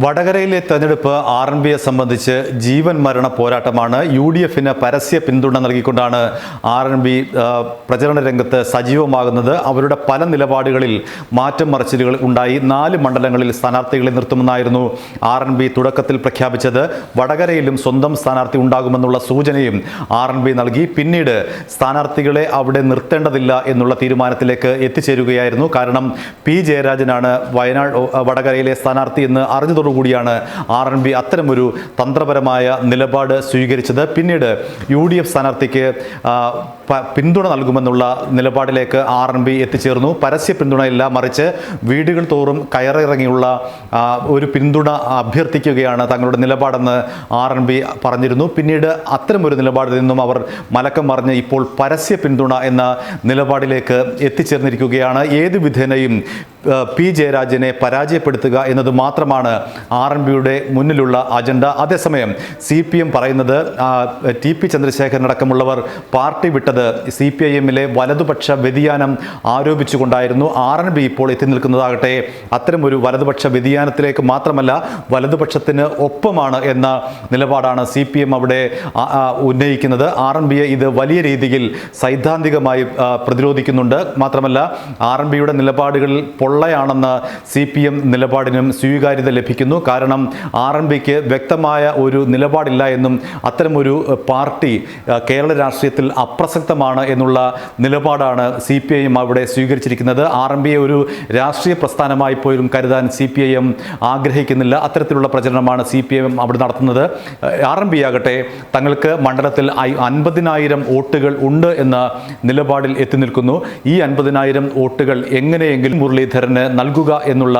വടകരയിലെ തെരഞ്ഞെടുപ്പ് R N ബിയെ സംബന്ധിച്ച് ജീവൻ മരണ പോരാട്ടമാണ് യു ഡി എഫിന് പരസ്യ പിന്തുണ നൽകിക്കൊണ്ടാണ് ആർ എൻ ബി പ്രചരണ രംഗത്ത് സജീവമാകുന്നത്. അവരുടെ പല നിലപാടുകളിൽ മാറ്റം മറിച്ചിലുകൾ ഉണ്ടായി. നാല് മണ്ഡലങ്ങളിൽ സ്ഥാനാർത്ഥികളെ നിർത്തുമെന്നായിരുന്നു ആർ എൻ ബി തുടക്കത്തിൽ പ്രഖ്യാപിച്ചത്. വടകരയിലും സ്വന്തം സ്ഥാനാർത്ഥി ഉണ്ടാകുമെന്നുള്ള സൂചനയും ആർ എൻ ബി നൽകി. പിന്നീട് സ്ഥാനാർത്ഥികളെ അവിടെ നിർത്തേണ്ടതില്ല എന്നുള്ള തീരുമാനത്തിലേക്ക് എത്തിച്ചേരുകയായിരുന്നു. കാരണം പി ജയരാജനാണ് വയനാട് വടകരയിലെ സ്ഥാനാർത്ഥി എന്ന് അറിഞ്ഞതോടുകൂടിയാണ് ആർ എൻ ബി അത്തരമൊരു തന്ത്രപരമായ നിലപാട് സ്വീകരിച്ചത്. പിന്നീട് യു ഡി എഫ് സ്ഥാനാർത്ഥിക്ക് പിന്തുണ നൽകുമെന്നുള്ള നിലപാടിലേക്ക് ആർ എൻ ബി എത്തിച്ചേർന്നു. പരസ്യ പിന്തുണയില്ല മറിച്ച് വീടുകൾ തോറും കയറിറങ്ങിയുള്ള ഒരു പിന്തുണ അഭ്യർത്ഥിക്കുകയാണ് തങ്ങളുടെ നിലപാടെന്ന് ആർ എൻ ബി പറഞ്ഞിരുന്നു. പിന്നീട് അത്തരമൊരു നിലപാടിൽ നിന്നും അവർ മലക്കം മറിഞ്ഞ് ഇപ്പോൾ പരസ്യ പിന്തുണ എന്ന നിലപാടിലേക്ക് എത്തിച്ചേർന്നിരിക്കുകയാണ്. ഏത് വിധേനയും പി ജയരാജനെ പരാജയപ്പെടുത്തുക എന്നത് മാത്രമാണ് ആർ എൻ ബിയുടെ മുന്നിലുള്ള അജണ്ട. അതേസമയം സി പി എം പറയുന്നത് ടി പി ചന്ദ്രശേഖരൻ അടക്കമുള്ളവർ പാർട്ടി വിട്ടത് സി പി ഐ എമ്മിലെ വലതുപക്ഷ വ്യതിയാനം ആരോപിച്ചുകൊണ്ടായിരുന്നു ആർ എൻ ബി ഇപ്പോൾ എത്തി നിൽക്കുന്നതാകട്ടെ. അത്തരമൊരു വലതുപക്ഷ വ്യതിയാനത്തിലേക്ക് മാത്രമല്ല വലതുപക്ഷത്തിന് ഒപ്പമാണ് എന്ന നിലപാടാണ് സി പി എം അവിടെ ഉന്നയിക്കുന്നത്. ആർ എൻ ബിയെ ഇത് വലിയ രീതിയിൽ സൈദ്ധാന്തികമായി പ്രതിരോധിക്കുന്നുണ്ട്. മാത്രമല്ല ആർ എൻ ബിയുടെ നിലപാടുകളിൽ പൊള്ളയാണെന്ന് സി പി എം നിലപാടിനും സ്വീകാര്യത ലഭിക്കുന്നു. കാരണം ആർ എൻ ബിക്ക് വ്യക്തമായ ഒരു നിലപാടില്ല എന്നും അത്തരമൊരു പാർട്ടി കേരള രാഷ്ട്രീയത്തിൽ അപ്രസക്തമാണ് എന്നുള്ള നിലപാടാണ് സി പി ഐ എം അവിടെ സ്വീകരിച്ചിരിക്കുന്നത്. ആർ എം ബിയെ ഒരു രാഷ്ട്രീയ പ്രസ്ഥാനമായി പോലും കരുതാൻ സി പി ഐ എം ആഗ്രഹിക്കുന്നില്ല. അത്തരത്തിലുള്ള പ്രചരണമാണ് സി പി ഐ എം അവിടെ നടത്തുന്നത്. ആർ എം ബി ആകട്ടെ തങ്ങൾക്ക് മണ്ഡലത്തിൽ അൻപതിനായിരം വോട്ടുകൾ ഉണ്ട് എന്ന നിലപാടിൽ എത്തി നിൽക്കുന്നു. ഈ അൻപതിനായിരം വോട്ടുകൾ എങ്ങനെയെങ്കിലും മുരളീധരന് നൽകുക എന്നുള്ള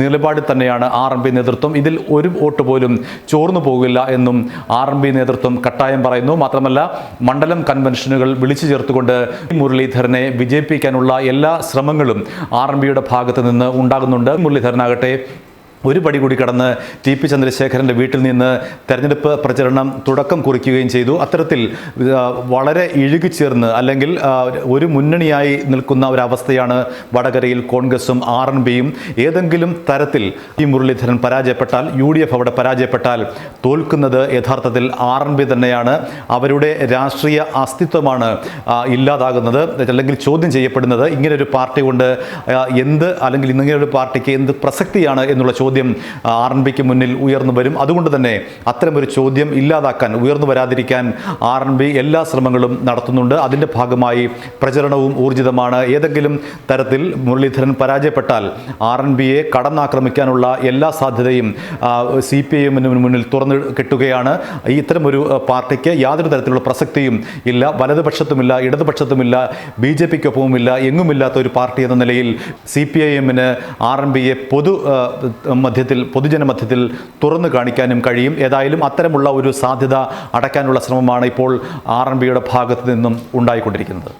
നിലപാടിൽ തന്നെയാണ് ആർ എം പി നേതൃത്വം. ഇതിൽ ഒരു വോട്ട് പോലും ചോർന്നു പോകില്ല എന്നും ആർ എം പി നേതൃത്വം കട്ടായം പറയുന്നു. മാത്രമല്ല മണ്ഡലം കൺവെൻഷനുകൾ വിളിച്ചു ചേർത്തുകൊണ്ട് മുരളീധരനെ വിജയിപ്പിക്കാനുള്ള എല്ലാ ശ്രമങ്ങളും ആർ എം ബിയുടെ ഭാഗത്ത് നിന്ന് ഉണ്ടാകുന്നുണ്ട്. മുരളീധരനാകട്ടെ ഒരു പടി കൂടി കടന്ന് ടി പി ചന്ദ്രശേഖരന്റെ വീട്ടിൽ നിന്ന് തെരഞ്ഞെടുപ്പ് പ്രചരണം തുടക്കം കുറിക്കുകയും ചെയ്തു. അത്തരത്തിൽ വളരെ ഇഴുകിച്ചേർന്ന് അല്ലെങ്കിൽ ഒരു മുന്നണിയായി നിൽക്കുന്ന ഒരവസ്ഥയാണ് വടകരയിൽ കോൺഗ്രസും ആർ എൻ ബിയും. ഏതെങ്കിലും തരത്തിൽ ഈ മുരളീധരൻ പരാജയപ്പെട്ടാൽ യു ഡി എഫ് അവിടെ പരാജയപ്പെട്ടാൽ തോൽക്കുന്നത് യഥാർത്ഥത്തിൽ ആർ എൻ ബി തന്നെയാണ്. അവരുടെ രാഷ്ട്രീയ അസ്തിത്വമാണ് ഇല്ലാതാകുന്നത്. അല്ലെങ്കിൽ ചോദ്യം ചെയ്യപ്പെടുന്നത് ഇങ്ങനൊരു പാർട്ടി കൊണ്ട് എന്ത് അല്ലെങ്കിൽ ഇങ്ങനൊരു പാർട്ടിക്ക് എന്ത് പ്രസക്തിയാണ് എന്നുള്ള ചോദ്യം ആർ എൻ ബിക്ക് മുന്നിൽ ഉയർന്നു വരും. അതുകൊണ്ട് തന്നെ അത്തരമൊരു ചോദ്യം ഇല്ലാതാക്കാൻ ഉയർന്നു വരാതിരിക്കാൻ ആർ എൻ ബി എല്ലാ ശ്രമങ്ങളും നടത്തുന്നുണ്ട്. അതിന്റെ ഭാഗമായി പ്രചരണവും ഊർജിതമാണ്. ഏതെങ്കിലും തരത്തിൽ മുരളീധരൻ പരാജയപ്പെട്ടാൽ ആർ എൻ ബിയെ കടന്നാക്രമിക്കാനുള്ള എല്ലാ സാധ്യതയും സി പി ഐ എമ്മിന് മുന്നിൽ തുറന്നു കിട്ടുകയാണ്. ഈ ഇത്തരമൊരു പാർട്ടിക്ക് യാതൊരു തരത്തിലുള്ള പ്രസക്തിയും ഇല്ല വലതുപക്ഷത്തുമില്ല ഇടതുപക്ഷത്തുമില്ല ബി ജെ പിക്കൊപ്പവുമില്ല എങ്ങുമില്ലാത്ത ഒരു പാർട്ടി എന്ന നിലയിൽ സി പി ഐ എമ്മിന് ആർ എൻ ബിയെ പൊതു മധ്യത്തിൽ പൊതുജന മധ്യത്തിൽ തുറന്നു കാണിക്കാനും കഴിയും. ഏതായാലും അത്തരമുള്ള ഒരു സാധ്യത അടയ്ക്കാനുള്ള ശ്രമമാണ് ഇപ്പോൾ ആർ എൻ ബിയുടെ ഭാഗത്തു നിന്നും ഉണ്ടായിക്കൊണ്ടിരിക്കുന്നത്.